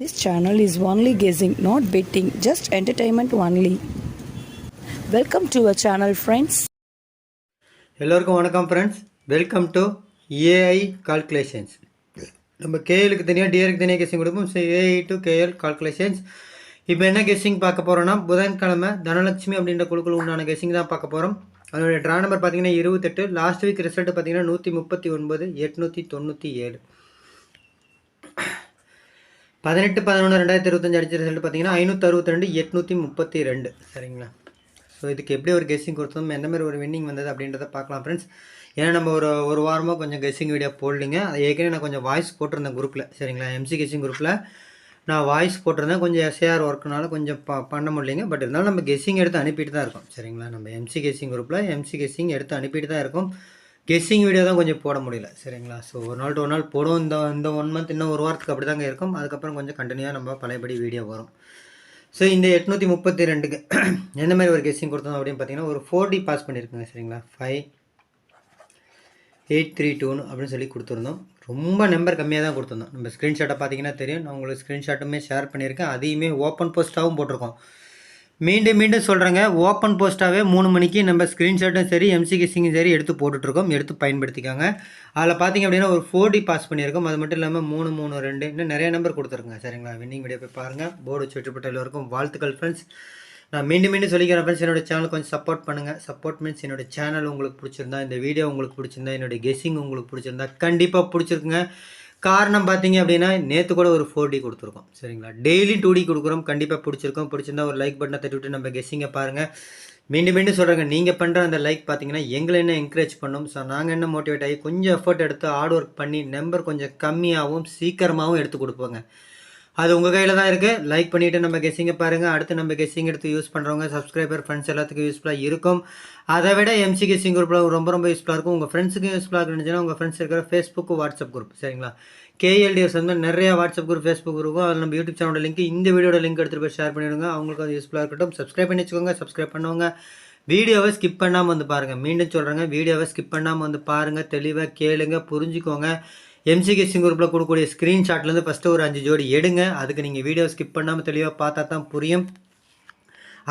This channel is only guessing, not betting, just entertainment only. Welcome to our channel friends. எல்லோருக்கும் வணக்கம் friends welcome to AI calculations நம்ம கேஎலுக்கு தனியாக டிஆருக்கு தனியாக கெஸ்ஸிங் கொடுப்போம். So AI to KL calculations இப்போ என்ன கெஸ்ஸிங் பார்க்க போகிறோம்னா புதன்கிழமை தனலட்சுமி அப்படின்ற குழுக்கள் உண்டான கெஸ்ஸிங் தான் பார்க்க போகிறோம் அதனுடைய ட்ரா நம்பர் பார்த்தீங்கன்னா இருபத்தெட்டு. லாஸ்ட் வீக் ரிசல்ட் பார்த்தீங்கன்னா நூற்றி முப்பத்தி ஒன்பது எட்நூற்றி தொண்ணூற்றி ஏழு. பதினெட்டு பதினொன்று ரெண்டாயிரத்தி இருபத்தஞ்சு அடிச்ச ரிசல்ட் பார்த்தீங்கன்னா ஐநூற்றி அறுபத்தி ரெண்டு எட்நூற்றி முப்பத்தி ரெண்டு சரிங்களா? ஸோ இதுக்கு எப்படி ஒரு கெஸ்ஸிங் கொடுத்தோம்? எந்த மாதிரி ஒரு வின்னிங் வந்தது அப்படின்றத பார்க்கலாம் ஃப்ரெண்ட்ஸ் ஏன்னா நம்ம ஒரு ஒரு வாரமாக கொஞ்சம் கெஸ்ஸிங் வீடியோ போடலிங்க. அது ஏற்கனவே நான் கொஞ்சம் வாய்ஸ் போட்டிருந்தேன் குரூப்பில் சரிங்களா? எம்சி கெஸ்ஸிங் குரூப்பில் நான் வாய்ஸ் போட்டிருந்தேன். கொஞ்சம் எஸ்ஏஆர் ஒர்க்குனால கொஞ்சம் ப பண்ண முடியலைங்க. பட் இருந்தாலும் நம்ம கெஸ்ஸிங் எடுத்து அனுப்பிட்டு தான் இருக்கோம். சரிங்களா? நம்ம எம்சி கெஸ்ஸிங் குரூப்பில் எம்சி கெஸ்ஸிங் எடுத்து அனுப்பிட்டு தான் இருக்கோம். கெஸ்ஸிங் வீடியோ தான் கொஞ்சம் போட முடியல சரிங்களா? ஸோ ஒரு நாள் டு ஒரு நாள் போடும். இந்த இந்த ஒன் மந்த் இன்னும் ஒரு வாரத்துக்கு அப்படி தாங்க இருக்கும். அதுக்கப்புறம் கொஞ்சம் கண்டினியூவாக நம்ம பழையபடி வீடியோ வரும். ஸோ இந்த எட்நூற்றி முப்பத்தி ரெண்டுக்கு எந்த மாதிரி ஒரு கெஸ்ஸிங் கொடுத்தோம் அப்படின்னு பார்த்தீங்கன்னா ஒரு ஃபோர் டி பாஸ் பண்ணியிருக்குங்க சரிங்களா? ஃபைவ் எயிட் த்ரீ டூன்னு அப்படின்னு சொல்லி கொடுத்துருந்தோம். ரொம்ப நம்பர் கம்மியாக தான் கொடுத்துருந்தோம். நம்ம ஸ்க்ரீன்ஷாட்டை பார்த்தீங்கன்னா தெரியும். நான் உங்களுக்கு ஸ்க்ரீன்ஷாட்டுமே ஷேர் பண்ணியிருக்கேன். அதையுமே ஓப்பன் போஸ்ட்டாகவும் போட்டிருக்கோம். மீண்டும் மீண்டும் சொல்கிறேங்க ஓப்பன் போஸ்ட்டாகவே மூணு மணிக்கு நம்ம ஸ்க்ரீன்ஷாட்டும் சரி எம்சி கிசிங்கும் சரி எடுத்து போட்டுட்ருக்கோம். எடுத்து பயன்படுத்திக்காங்க. அதில் பார்த்தீங்க அப்படின்னா ஒரு ஃபோர் டி பாஸ் பண்ணியிருக்கோம். அது மட்டும் இல்லாமல் மூணு மூணு ரெண்டு இன்னும் நிறைய நம்பர் கொடுத்துருங்க சரிங்களா? வின்னிங் வீடியோ போய் பாருங்கள் போர்டு வச்சு வெற்றிப்பட்ட எல்லோருக்கும் வாழ்த்துக்கள் ஃப்ரெண்ட்ஸ் நான் மீண்டும் மீண்டும் சொல்லிக்கிறேன் ஃப்ரெண்ட்ஸ் என்னோட சேனல் கொஞ்சம் சப்போர்ட் பண்ணுங்கள் சப்போர்ட் மீன்ஸ் என்னோட சேனல் உங்களுக்கு பிடிச்சிருந்தா இந்த வீடியோ உங்களுக்கு பிடிச்சிருந்தா என்னோடய கெஸ்ஸிங் உங்களுக்கு பிடிச்சிருந்தா கண்டிப்பாக பிடிச்சிருக்குங்க. காரணம் பார்த்தீங்க அப்படின்னா நேற்று கூட ஒரு ஃபோர் டி கொடுத்துருக்கோம். சரிங்களா? டெய்லி டூ டி கொடுக்குறோம். கண்டிப்பாக பிடிச்சிருக்கோம். பிடிச்சிருந்தா ஒரு லைக் பட்டனை தட்டி விட்டு நம்ம கெஸ்ஸிங்கை பாருங்கள் மீண்டும் மீண்டும் சொல்கிறாங்க நீங்கள் பண்ணுற அந்த லைக் பார்த்தீங்கன்னா எங்களை என்ன என்கரேஜ் பண்ணும்? ஸோ நாங்கள் என்ன மோட்டிவேட் ஆகி கொஞ்சம் எஃபர்ட் எடுத்து ஹார்ட் ஒர்க் பண்ணி நம்பர் கொஞ்சம் கம்மியாகவும் சீக்கிரமாகவும் எடுத்து கொடுப்போங்க. அது உங்கள் கையில் தான் இருக்குது லைக் பண்ணிவிட்டு நம்ம கெஸ்ஸிங்கை பாருங்கள் அடுத்து நம்ம கெஸ்ஸிங் எடுத்து யூஸ் பண்ணுறவங்க சப்ஸ்கிரைபர் ஃப்ரெண்ட்ஸ் எல்லாத்துக்கும் யூஸ்ஃபுல்லாக இருக்கும். அதை விட எம்சி கெஸ்ஸிங் குரூப்பில் ரொம்ப ரொம்ப யூஸ்ஃபுல்லாக இருக்கும். உங்கள் ஃப்ரெண்ட்ஸுக்கும் யூஸ்ஃபுல்லாக இருந்துச்சுன்னா உங்கள் ஃப்ரெண்ட்ஸ் இருக்கிற ஃபேஸ்புக் வாட்ஸ்அப் குரூப் சரிங்களா? கேஎல்டிஎஸ் வந்து நிறைய வாட்ஸ்அப் குரூப் ஃபேஸ்புக் இருக்கும் அதில் நம்ம யூடியூப் சேனலோட லிங்க் இந்த வீடியோட லிங்க் எடுத்துகிட்டு போய் ஷேர் பண்ணிவிடுங்க அவங்களுக்கு அது யூஸ்ஃபுல்லாக இருக்கட்டும். சப்ஸ்கிரைப் பண்ணி வச்சுக்கோங்க. சப்ஸ்கிரைப் பண்ணுவாங்க வீடியோவை ஸ்கிப் பண்ணாமல் வந்து பாருங்கள் மீண்டும் சொல்கிறேங்க வீடியோவை ஸ்கிப் பண்ணாமல் வந்து பாருங்கள் தெளிவாக கேளுங்க. புரிஞ்சுக்கோங்க. எம்சிகேசிங் குரூப்பில் கொடுக்கக்கூடிய ஸ்க்ரீன்ஷாட்லேருந்து ஃபஸ்ட்டு ஒரு அஞ்சு ஜோடி எடுங்க. அதுக்கு நீங்கள் வீடியோ ஸ்கிப் பண்ணாமல் தெளிவாக பார்த்தா தான் புரியும்.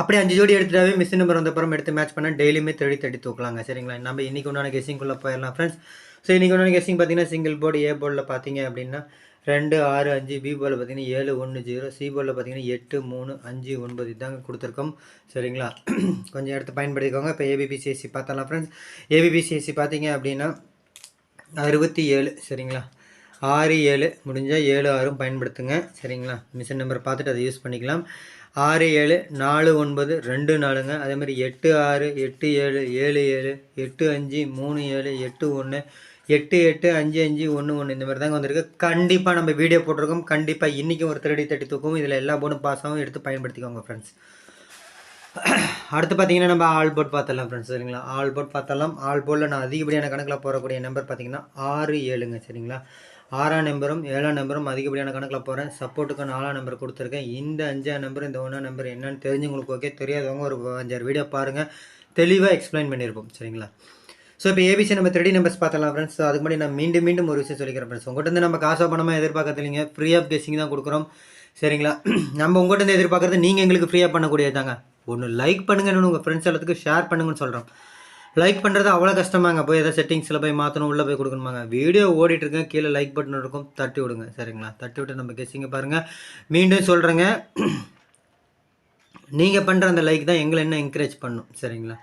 அப்படி அஞ்சு ஜோடி எடுத்துட்டாவே மிஸ் நம்பர் வந்தப்புறம் எடுத்து மேட்ச் பண்ணால் டெய்லியுமே தேடி தேடி தூக்கலாங்க. சரிங்களா? நம்ம இன்றைக்கி உண்டான கெஸ்ஸிங்குள்ளே போயிடலாம் ஃப்ரெண்ட்ஸ் ஸோ இன்றைக்கி உண்டான கெஸ்ஸிங் பார்த்தீங்கன்னா சிங்கிள் போர்டு ஏ போர்டில் பார்த்தீங்க அப்படின்னா ரெண்டு ஆறு அஞ்சு பி போர்டில் பார்த்தீங்கன்னா ஏழு ஒன்று ஜீரோ சி போர்டில் பார்த்தீங்கன்னா எட்டு மூணு அஞ்சு ஒன்பது இதாங்க கொடுத்துருக்கோம். சரிங்களா? கொஞ்சம் எடுத்து பயன்படுத்திக்கோங்க. இப்போ ஏபிபிசிஎஸ்சி பார்த்தலாம் ஃப்ரெண்ட்ஸ் ஏபிபிசிஎஸ்சி பார்த்தீங்க அப்படின்னா அறுபத்தி ஏழு சரிங்களா? ஆறு ஏழு முடிஞ்சால் ஏழு ஆறும் பயன்படுத்துங்க சரிங்களா? மிஷின் நம்பர் பார்த்துட்டு அதை யூஸ் பண்ணிக்கலாம். ஆறு ஏழு நாலு ஒன்பது ரெண்டு நாலுங்க. அதே மாதிரி எட்டு ஆறு எட்டு ஏழு ஏழு ஏழு எட்டு அஞ்சு மூணு ஏழு எட்டு ஒன்று எட்டு எட்டு அஞ்சு அஞ்சு ஒன்று ஒன்று இந்த மாதிரி தாங்க வந்திருக்கு. கண்டிப்பாக நம்ம வீடியோ போட்டிருக்கோம். கண்டிப்பாக இன்றைக்கும் ஒரு திருடி தட்டி தூக்கும். இதில் எல்லா போர்டும் பாஸாகவும் எடுத்து பயன்படுத்திக்கோங்க ஃப்ரெண்ட்ஸ் அடுத்து பார்த்தீங்கன்னா நம்ம ஆல் போர்ட் பார்த்தலாம் ஃப்ரெண்ட்ஸ் சரிங்களா? ஆல் போர்ட் பார்த்தலாம் ஆல் போர்டில் நான் அதிகப்படியான கணக்கில் போகக்கூடிய நம்பர் பார்த்தீங்கன்னா ஆறு ஏழுங்க சரிங்களா? ஆறாம் நம்பரும் ஏழாம் நம்பரும் அதிகப்படியான கணக்கில் போகிறேன் சப்போர்ட்டுக்கு நாலாம் நம்பர் கொடுத்துருக்கேன். இந்த அஞ்சாம் நம்பர் இந்த ஒன்றாம் நம்பர் என்னன்னு தெரிஞ்சவங்களுக்கு ஓகே தெரியாதவங்க ஒரு அஞ்சாறு வீடியோ பாருங்கள் தெளிவாக எக்ஸ்பிளைன் பண்ணியிருப்போம் சரிங்களா? ஸோ இப்போ ஏபிசி நம்ம த்ரெடி நம்பர்ஸ் பார்த்தலாம் ஃப்ரெண்ட்ஸ் அதுக்கு முன்னாடி நான் மீண்டும் மீண்டும் ஒரு விஷயம் சொல்லிக்கிறேன் ஃப்ரெண்ட்ஸ் உங்கள்கிட்ட வந்து நம்ம காசோ பணமாக எதிர்பார்க்கறது இல்லைங்க ஃப்ரீ ஆஃப் கெஸிங் தான் கொடுக்குறோம் சரிங்களா? நம்ம உங்கள்கிட்ட இருந்து எதிர்பார்க்குறது நீங்கள் எங்களுக்கு ஃப்ரீயாக பண்ணக்கூடியது தாங்க ஒன்று லைக் பண்ணுங்கன்னு உங்கள் ஃப்ரெண்ட்ஸ் எல்லாத்துக்கும் ஷேர் பண்ணுங்கன்னு சொல்கிறோம் லைக் பண்ணுறது அவ்வளோ கஷ்டமாங்க. போய் எதாவது செட்டிங்ஸில் போய் மாற்றணும் உள்ளே போய் கொடுக்கணுமாங்க. வீடியோ ஓடிட்டுருக்கேன் கீழே லைக் பட்டன் இருக்கும். தட்டி விடுங்க. சரிங்களா? தட்டி விட்டு நம்ம கெஸ்ஸிங்க பாருங்கள் மீண்டும் சொல்கிறேங்க நீங்கள் பண்ணுற அந்த லைக் தான் எங்களை என்ன என்கரேஜ் பண்ணும். சரிங்களா?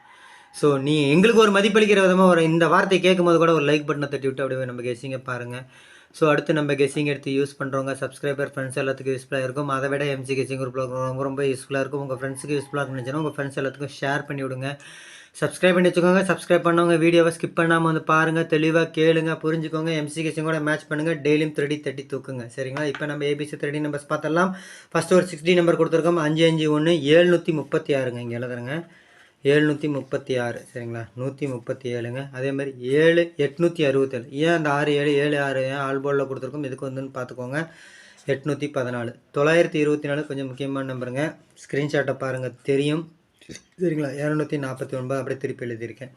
ஸோ நீ எங்களுக்கு ஒரு மதிப்பளிக்கிற விதமாக ஒரு இந்த வார்த்தையை கேட்கும்போது கூட ஒரு லைக் பட்டனை தட்டி விட்டு அப்படியே நம்ம கெஸ்ஸிங்க பாருங்கள் ஸோ அடுத்து நம்ம கெஸ்ஸிங் எடுத்து யூஸ் பண்ணுறவங்க சப்ஸ்கிரைபர் ஃப்ரெண்ட்ஸ் எல்லாத்துக்கும் யூஸ்ஃபுல்லாக இருக்கும். அதை விட எம்சி கெஸ்ஸிங் குரூப்பில் ரொம்ப ரொம்ப யூஸ்ஃபுல்லாக இருக்கும். உங்கள் ஃப்ரெண்ட்ஸுக்கு யூஸ்ஃபுல்லாக இருந்துச்சுன்னா உங்கள் ஃப்ரெண்ட்ஸ் எல்லாத்துக்கும் ஷேர் பண்ணி விடுங்க. சப்ஸ்கிரைப் பண்ணி வச்சுக்கோங்க. சப்ஸ்கிரைப் பண்ணவங்க வீடியோவை ஸ்கிப் பண்ணாமல் வந்து பாருங்கள் தெளிவாக கேளுங்க. புரிஞ்சுக்கோங்க. எம்சிகேஸும் கூட மேட்ச் பண்ணுங்கள் டெய்லியும் த்ரெடி தட்டி தூக்குங்க. சரிங்களா? இப்போ நம்ம ஏபிசி த்ரெடி நம்பர்ஸ் பார்த்தலாம் ஃபஸ்ட்டு ஒரு சிக்ஸ்டி நம்பர் கொடுத்துருக்கோம். அஞ்சு அஞ்சு ஒன்று ஏழ்நூற்றி முப்பத்தி ஆறுங்க. இங்கே எழுதுறேங்க. ஏழ்நூற்றி முப்பத்தி ஆறு சரிங்களா? நூற்றி முப்பத்தி ஏழுங்க. அதே மாதிரி ஏழு எட்நூற்றி அறுபத்தேழு. ஏன் அந்த ஆறு ஏழு ஏழு ஆறு ஏன் ஆல்போலில் கொடுத்துருக்கோம்? இதுக்கு வந்துன்னு பார்த்துக்கோங்க. எட்நூற்றி பதினாலு. தொள்ளாயிரத்தி இருபத்தி நாலு கொஞ்சம் முக்கியமான நம்பருங்க. ஸ்க்ரீன்ஷாட்டை பாருங்கள் தெரியும். சரிங்களா? இரநூத்தி நாற்பத்தி ஒன்பது அப்படியே திருப்பி எழுதியிருக்கேன்.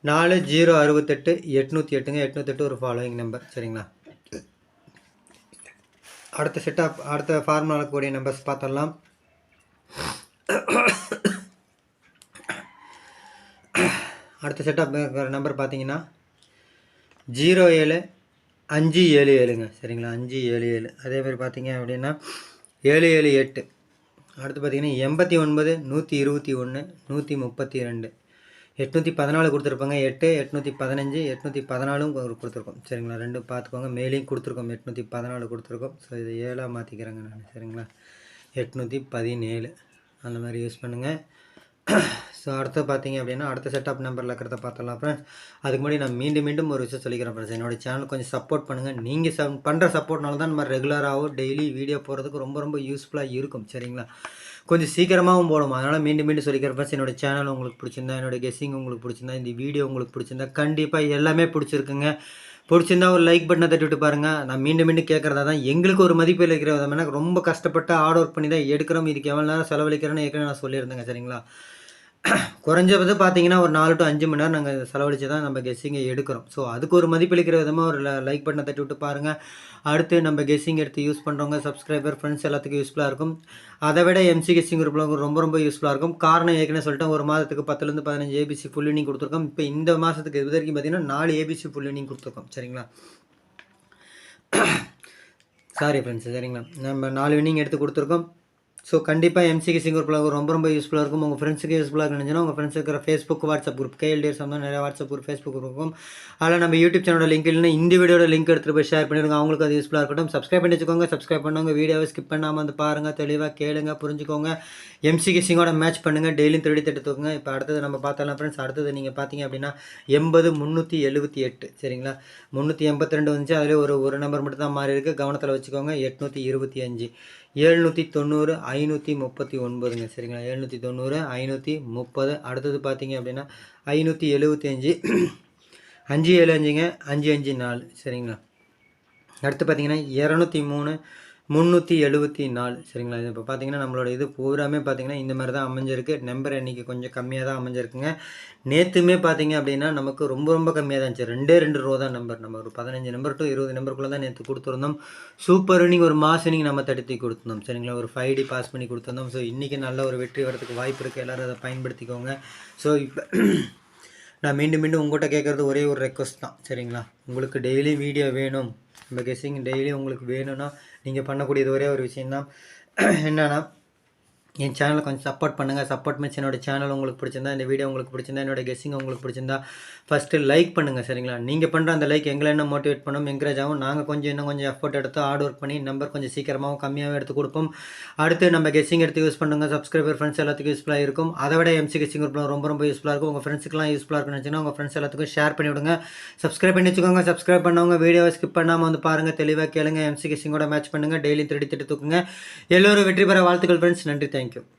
நாலு ஜீரோ அறுபத்தெட்டு எட்நூற்றி எட்டுங்க. எட்நூற்றெட்டு ஒரு ஃபாலோயிங் நம்பர் சரிங்களா? அடுத்த செட்டாக அடுத்த ஃபார்முலா கூடிய நம்பர்ஸ் பார்த்தரலாம் அடுத்த செட்டாப் நம்பர் பார்த்தீங்கன்னா ஜீரோ ஏழு அஞ்சு ஏழு ஏழுங்க. சரிங்களா? அஞ்சு ஏழு ஏழு. அதே மாதிரி பார்த்தீங்க அப்படின்னா ஏழு ஏழு எட்டு. அடுத்து பார்த்தீங்கன்னா எண்பத்தி ஒன்பது நூற்றி இருபத்தி ஒன்று நூற்றி முப்பத்தி ரெண்டு. எட்நூற்றி பதினாலு கொடுத்துருப்பாங்க. எட்டு எட்நூற்றி பதினஞ்சு எட்நூற்றி பதினாலும் கொடுத்துருக்கோம். சரிங்களா? ரெண்டும் பார்த்துக்கோங்க மேலேயும் கொடுத்துருக்கோம். எட்நூற்றி பதினாலு கொடுத்துருக்கோம். ஸோ இது ஏழாக மாற்றிக்கிறேங்க நான். சரிங்களா? எட்நூற்றி பதினேழு. அந்த மாதிரி யூஸ் பண்ணுங்கள் ஸோ அடுத்து பார்த்தீங்க அப்படின்னா அடுத்த செட்டப் நம்பரில் இருக்கிறத பார்த்தலாம் ஃப்ரெண்ட்ஸ் அதுக்கு முன்னாடி நான் மீண்டும் மீண்டும் ஒரு விஷயம் சொல்லிக்கிறேன் ஃப்ரெண்ட்ஸ் என்னோடய சேனல் கொஞ்சம் சப்போர்ட் பண்ணுங்கள் நீங்கள் ச பண்ணுற சப்போர்ட்னால தான் நம்ம ரெகுலராகவும் டெய்லி வீடியோ போகிறதுக்கு ரொம்ப ரொம்ப யூஸ்ஃபுல்லாக இருக்கும் சரிங்களா? கொஞ்சம் சீக்கிரமாகவும் போடும் அதனால் மீண்டும் மீண்டும் சொல்லிக்கிறேன் ஃப்ரெண்ட்ஸ் என்னோட சேனல் உங்களுக்கு பிடிச்சிருந்தா என்னோடய கெஸ்ஸிங் உங்களுக்கு பிடிச்சிருந்தா இந்த வீடியோ உங்களுக்கு பிடிச்சிருந்தா கண்டிப்பாக எல்லாமே பிடிச்சிருக்குங்க. பிடிச்சிருந்தா ஒரு லைக் பட்டனை தட்டி விட்டு பாருங்கள் நான் மீண்டும் மீண்டும் கேட்குறதா தான் எங்களுக்கு ஒரு மதிப்பு இருக்கிற விதமான ரொம்ப கஷ்டப்பட்டு ஹார்ட் ஒர்க் பண்ணி தான் எடுக்கிறோம். இதுக்கு எவ்வளோ நேரம் செலவழிக்கிறேன்னு ஏற்கனவே நான் சொல்லியிருந்தேங்க சரிங்களா? குறைஞ்சது பார்த்தீங்கன்னா ஒரு நாலு டு அஞ்சு மணி நேரம் நாங்கள் செலவழித்து தான் நம்ம கெஸ்ஸிங்கை எடுக்கிறோம். ஸோ அதுக்கு ஒரு மதிப்பளிக்கிற விதமாக ஒரு லைக் பட்டனை தட்டி விட்டு பாருங்கள் அடுத்து நம்ம கெஸ்ஸிங் எடுத்து யூஸ் பண்ணுறவங்க சப்ஸ்கிரைபர் ஃப்ரெண்ட்ஸ் எல்லாத்துக்கும் யூஸ்ஃபுல்லாக இருக்கும். அதை விட எம்சி கெஸ்ஸிங் குரூப்பில் ரொம்ப ரொம்ப யூஸ்ஃபுல்லாக இருக்கும். காரணம் ஏற்கனவே சொல்லிட்டேன் ஒரு மாதத்துக்கு பத்துலேருந்து பதினஞ்சு ஏபிசி ஃபுல் யூனிங் கொடுத்துருக்கோம். இப்போ இந்த மாதத்துக்கு இது வரைக்கும் பார்த்தீங்கன்னா நாலு ஏபிசி ஃபுல் யூனிங் கொடுத்துருக்கோம். சரிங்களா? சாரி ஃப்ரெண்ட்ஸ் சரிங்களா? நம்ம நாலு வின்னிங் எடுத்து கொடுத்துருக்கோம். ஸோ கண்டிப்பாக எம்சிக்கு சிங்கர் குரூப்பில் ரொம்ப ரொம்ப யூஸ்ஃபுல்லாக இருக்கும். உங்கள் ஃப்ரெண்ட்ஸுக்கு யூஸ்ஃபுல்லாக இருந்துச்சுன்னா உங்கள் ஃப்ரெண்ட்ஸ் இருக்கிற ஃபேஸ்புக் வாட்ஸ்அப் குரூப் கேஎல்டிஎஸ் வந்து நிறைய வாட்ஸ்அப் குரூப் ஃபேஸ்புக் குரூப் இருக்கும். அதில் நம்ம யூடியூப் சேனலோட லிங்க் இல்லைன்னா இந்த வீடியோட லிங்க் எடுத்துகிட்டு போய் ஷேர் பண்ணிடுங்க. அவங்களுக்கு அது யூஸ்ஃபுல்லாக இருக்கட்டும். சப்ஸ்கிரைப் பண்ணி வச்சுக்கோங்க. சப்ஸ்கிரைப் பண்ணுங்க வீடியோவை ஸ்கிப் பண்ணாமல் வந்து பாருங்கள் தெளிவாக கேளுங்க புரிஞ்சுக்கோங்க. எம்சிக்கு சிங்கோட மேட்ச் பண்ணுங்கள் டெய்லியும் திருடி தட்டு இப்போ அடுத்தது நம்ம பார்த்தலாம் ஃப்ரெண்ட்ஸ் அடுத்தது நீங்கள் பார்த்தீங்க அப்படின்னா எண்பது முந்நூற்றி எழுபத்தி எட்டு. சரிங்களா? முந்நூற்றி எண்பத்தி ரெண்டு வந்துச்சு. அதிலே ஒரு ஒரு நம்பர் மட்டும் தான் மாறி இருக்குது கவனத்தில் வச்சுக்கோங்க. எட்நூற்றி இருபத்தி அஞ்சு. எழுநூற்றி தொண்ணூறு ஐநூற்றி முப்பத்தி ஒன்பதுங்க. சரிங்களா? எழுநூற்றி தொண்ணூறு ஐநூற்றி முப்பது. அடுத்தது பார்த்தீங்க அப்படின்னா ஐநூற்றி எழுபத்தி அஞ்சு. அஞ்சு ஏழு அஞ்சுங்க. அஞ்சு அஞ்சு நாலு. சரிங்களா? அடுத்து பார்த்தீங்கன்னா இரநூத்தி மூணு முந்நூற்றி எழுபத்தி நாலு. சரிங்களா? இது இப்போ பார்த்தீங்கன்னா நம்மளோட இது பூராமே பார்த்தீங்கன்னா இந்த மாதிரி தான் அமைஞ்சிருக்கு. நம்பர் இன்றைக்கி கொஞ்சம் கம்மியாக தான் அமைஞ்சிருக்குங்க. நேற்றுமே பார்த்தீங்க அப்படின்னா நமக்கு ரொம்ப ரொம்ப கம்மியாக தான் இருந்துச்சு. ரெண்டே ரெண்டு ரூபா தான் நம்பர். நம்ம ஒரு பதினஞ்சு நம்பர் டு இருபது நம்பருக்குள்ளே தான் நேற்று கொடுத்துருந்தோம். சூப்பர் இன்னிங் ஒரு மாஸ் இன்னிங் நம்ம தடுத்து கொடுத்துருந்தோம். சரிங்களா? ஒரு ஃபைவ் டி பாஸ் பண்ணி கொடுத்துருந்தோம். ஸோ இன்றைக்கி நல்ல ஒரு வெற்றி வரதுக்கு வாய்ப்பு இருக்குது எல்லோரும் அதை பயன்படுத்திக்கோங்க. ஸோ இப்போ நான் மீண்டும் மீண்டும் உங்கள்கிட்ட கேட்குறது ஒரே ஒரு ரெக்வஸ்ட் தான். சரிங்களா? உங்களுக்கு டெய்லி வீடியோ வேணும். நம்ம கெஸ்ஸிங் டெய்லி உங்களுக்கு வேணும்னா நீங்கள் பண்ணக்கூடியது ஒரே ஒரு விஷயந்தான் என்னென்னா என் சேனலை கொஞ்சம் சப்போர்ட் பண்ணுங்கள் சப்போர்ட் மீன்ஸ் என்னோட சேனல் உங்களுக்கு பிடிச்சிருந்தா இந்த வீடியோ உங்களுக்கு பிடிச்சிருந்தா என்னோட கெஸ்ஸிங் உங்களுக்கு பிடிச்சிருந்தா ஃபஸ்ட்டு லைக் பண்ணுங்கள் சரிங்களா? நீங்கள் பண்ணுற அந்த லைக் எங்களை என்ன மோட்டிவேட் பண்ணும்? என்கரேஜ் ஆகும். நாங்கள் கொஞ்சம் இன்னும் கொஞ்சம் எஃபோர்ட் எடுத்து ஹார்ட் ஒர்க் பண்ணி நம்பர் கொஞ்சம் சீக்கிரமாகவும் கம்மியாகவும் எடுத்து கொடுப்போம். அடுத்து நம்ம கெஸ்ஸிங் எடுத்து யூஸ் பண்ணுங்கள் சப்ஸ்கிரைபர் ஃப்ரெண்ட்ஸ் எல்லாத்துக்கும் யூஸ்ஃபுல்லாக இருக்கும். அதை விட எம்சி கெஸ்ஸிங் குரூப்பில் ரொம்ப ரொம்ப யூஸ்ஃபுல்லாக இருக்கும். உங்கள் ஃப்ரெண்ட்ஸுக்குலாம் யூஸ்ஃபுல்லாக இருக்குன்னு வச்சுன்னா உங்கள் ஃப்ரெண்ட்ஸ் எல்லாத்துக்கும் ஷேர் பண்ணி விடுங்க. சப்ஸ்கிரைப் பண்ணி வச்சுக்கோங்க. சப்ஸ்கிரைப் பண்ணவங்க வீடியோவை ஸ்கிப் பண்ணாமல் வந்து பாருங்கள் தெளிவாக கேளுங்க. எம்சி கெஸ்ஸிங்கோட மேட்ச் பண்ணுங்கள் டெய்லி திருடி திட்டு தூக்குங்க. எல்லோரும் வெற்றி பெற வாழ்த்துக்கள் ஃப்ரெண்ட்ஸ் நன்றி. Thank you thank